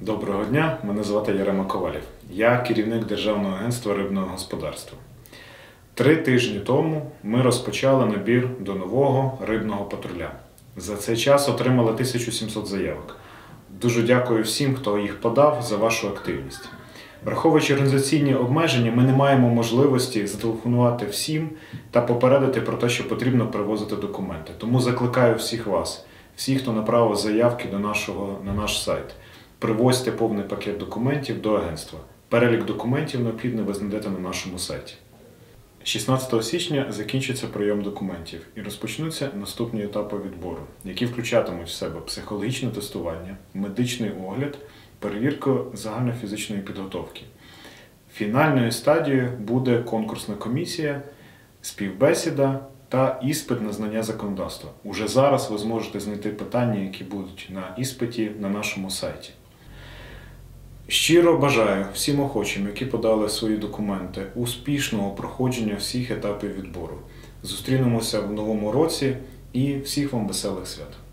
Доброго дня, мене звати Ярема Ковалів. Я керівник Державного агентства рибного господарства. Три тижні тому ми розпочали набір до нового рибного патруля. За цей час отримали 1700 заявок. Дуже дякую всім, хто їх подав за вашу активність. Враховуючи організаційні обмеження, ми не маємо можливості зателефонувати всім та попередити про те, що потрібно привозити документи. Тому закликаю всіх вас, всіх, хто направив заявки до нашого, на наш сайт, привозьте повний пакет документів до агентства. Перелік документів необхідно ви знайдете на нашому сайті. 16 січня закінчиться прийом документів і розпочнуться наступні етапи відбору, які включатимуть в себе психологічне тестування, медичний огляд, перевірку загальнофізичної підготовки. Фінальною стадією буде конкурсна комісія, співбесіда та іспит на знання законодавства. Уже зараз ви зможете знайти питання, які будуть на іспиті на нашому сайті. Щиро бажаю всім охочим, які подали свої документи, успішного проходження всіх етапів відбору. Зустрінемося в новому році і всіх вам веселих свят!